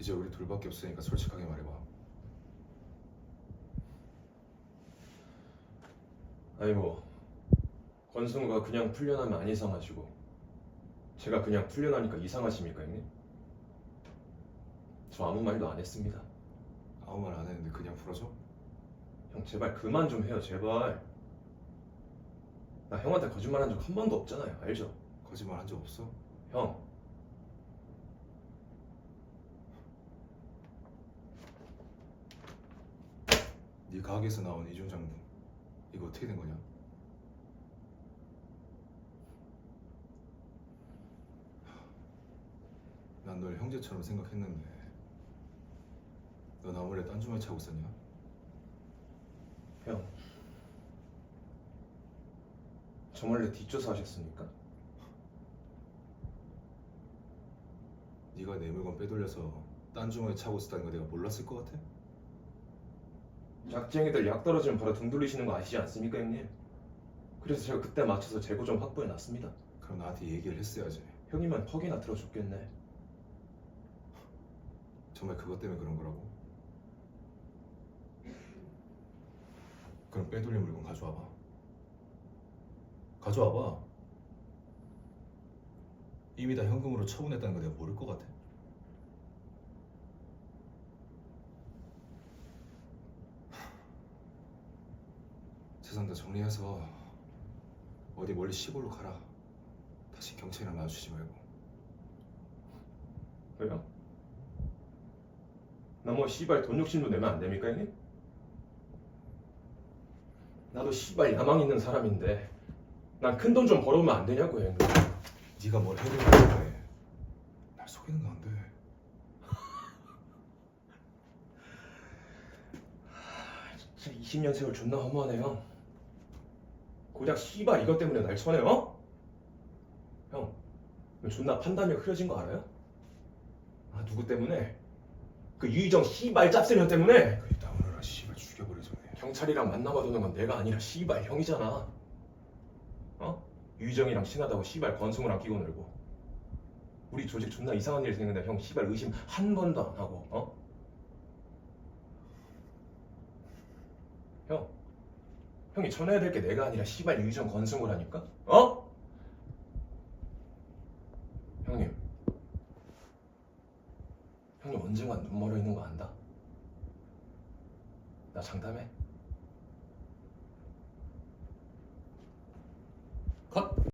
이제 우리 둘밖에 없으니까 솔직하게 말해봐. 아이고 권승우가 그냥 풀려나면 안 이상하시고 제가 그냥 풀려나니까 이상하십니까 형님? 저 아무 말도 안 했습니다 아무 말 안 했는데 그냥 풀어줘? 형 제발 그만 좀 해요 제발 나 형한테 거짓말한 적 한 번도 없잖아요 알죠? 거짓말 한 적 없어? 형 네 가게에서 나온 이중 장부 이거 어떻게 된 거냐? 난 널 형제처럼 생각했는데 너나 몰래 딴 주머니 차고 있었냐? 형. 저 몰래 뒷조사 하셨습니까? 네가 내 물건 빼돌려서 딴 주머니 차고 있었다는 거 내가 몰랐을 것 같아? 약쟁이들 약 떨어지면 바로 등 돌리시는 거 아시지 않습니까 형님? 그래서 제가 그때 맞춰서 재고 좀 확보해 놨습니다 그럼 나한테 얘기를 했어야지 형님은 퍽이나 들어줬겠네 정말 그것 때문에 그런 거라고? 그럼 빼돌린 물건 가져와봐. 가져와봐. 이미 다 현금으로 처분했다는 거 내가 모를 것 같아? 세상 다 정리해서 어디 멀리 시골로 가라. 다시 경찰이랑 마주치지 말고. 왜요? 나 뭐 씨발 돈 욕심도 내면 안 됩니까 형님? 나도 씨발 야망 있는 사람인데 난 큰 돈 좀 벌어오면 안 되냐고요 형님 네가 뭘 해도 돼. 날 속이는 거안 돼. 진짜 20년 세월 존나 허무하네요 고작 씨발 이것 때문에 날 쳐내요? 어? 형, 왜 존나 판단력 흐려진 거 알아요? 아 누구 때문에? 그 유희정 씨발 짭새년 때문에 그 다문화라 씨발 죽여버리자네. 경찰이랑 만나봐두는 건 내가 아니라 씨발 형이잖아 어? 유희정이랑 친하다고 씨발 권승우랑 끼고 놀고 우리 조직 존나 이상한 일 생겼는데 형 씨발 의심 한 번도 안 하고 어? 형 형이 전해야 될 게 내가 아니라 씨발 유희정 권승우라니까? 어? 형님 형님 언젠간 눈 멀어 있는 거 안다 나 장담해